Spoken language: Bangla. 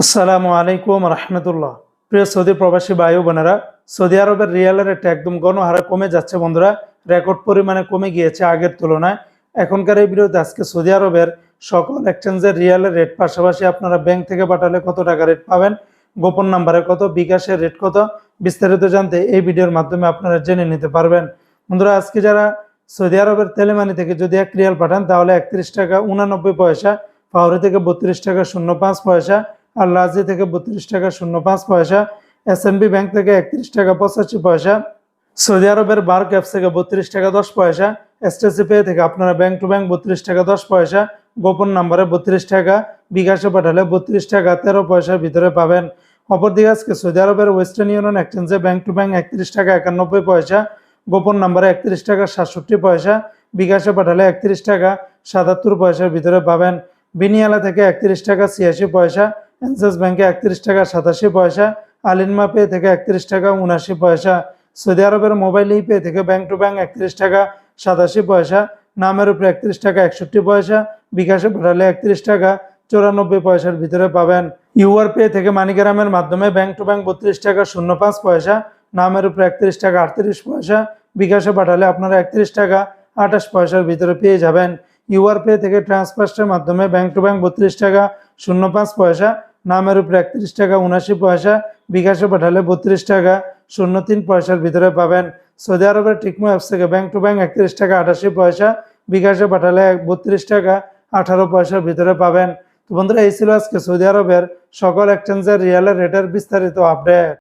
আসসালামু আলাইকুম রহমতুল্লাহ। প্রিয় সৌদি প্রবাসী বায়ু বোনেরা, সৌদি আরবের রিয়ালের রেট একদম গণহারে কমে যাচ্ছে বন্ধুরা, রেকর্ড পরিমাণে কমে গিয়েছে আগের তুলনায়। এখনকার এই ভিডিওতে আজকে সৌদি আরবের সকল এক্সচেঞ্জের রিয়ালের রেট, পাশাপাশি আপনারা ব্যাংক থেকে পাঠালে কত টাকা রেট পাবেন, গোপন নাম্বারে কত, বিকাশের রেট কত, বিস্তারিত জানতে এই ভিডিওর মাধ্যমে আপনারা জেনে নিতে পারবেন। বন্ধুরা, আজকে যারা সৌদি আরবের তেলেমানি থেকে যদি এক রিয়াল পাঠান, তাহলে একত্রিশ টাকা উনানব্বই পয়সা পাউরি থেকে বত্রিশ টাকা শূন্য পাঁচ পয়সা আর রাজি থেকে বত্রিশ টাকা শূন্য পাঁচ পয়সা এস ব্যাংক থেকে একত্রিশ টাকা পঁচাশি পয়সা, সৌদি আরবের বার ক্যাপস থেকে বত্রিশ টাকা দশ পয়সা এসটিসি পে থেকে আপনারা ব্যাংক টু ব্যাংক বত্রিশ টাকা দশ পয়সা, গোপন নাম্বারে বত্রিশ টাকা, বিকাশে পাঠালে বত্রিশ টাকা তেরো পয়সার ভিতরে পাবেন। অপরদিকে আজকে সৌদি আরবের ওয়েস্টার্ন ইউনিয়ন এক্সচেঞ্জে ব্যাংক টু ব্যাংক একত্রিশ টাকা একানব্বই পয়সা, গোপন নাম্বারে একত্রিশ টাকা সাতষট্টি পয়সা, বিকাশে পাঠালে একত্রিশ টাকা সাতাত্তর পয়সার ভিতরে পাবেন। বিনিয়ালা থেকে একত্রিশ টাকা ছিয়াশি পয়সা অ্যাক্সিস ব্যাংকে একত্রিশ টাকা সাতাশি পয়সা, আলিনমা পে থেকে একত্রিশ টাকা উনাশি পয়সা, সৌদি আরবের মোবাইল পে থেকে ব্যাংক টু ব্যাংক একত্রিশ টাকা সাতাশি পয়সা, নামের উপরে একত্রিশ টাকা একষট্টি পয়সা, বিকাশে পাঠালে একত্রিশ টাকা চৌরানব্বই পয়সার ভিতরে পাবেন। ইউআর পে থেকে মানিগ্রামের মাধ্যমে ব্যাংক টু ব্যাংক বত্রিশ টাকা শূন্য পাঁচ পয়সা, নামের উপরে একত্রিশ টাকা আটত্রিশ পয়সা, বিকাশে পাঠালে আপনারা একত্রিশ টাকা আঠাশ পয়সার ভিতরে পেয়ে যাবেন। ইউআর পে থেকে ট্রান্সফার্সের মাধ্যমে ব্যাংক টু ব্যাংক বত্রিশ টাকা শূন্য পাঁচ পয়সা নামের উপরে একত্রিশ টাকা উনাশি পয়সা, বিকাশে পাঠালে বত্রিশ টাকা, শূন্য তিন পয়সার ভিতরে পাবেন। সৌদি আরবের টিকমো অ্যাপস থেকে ব্যাংক টু ব্যাংক একত্রিশ টাকা, আটাশি পয়সা, বিকাশে পাঠালে বত্রিশ টাকা, আঠারো পয়সার ভিতরে পাবেন। তো বন্ধুরা, এই ছিল আজকে সৌদি আরবের সকল এক্সচেঞ্জের রিয়ালের রেটের বিস্তারিত আপডেট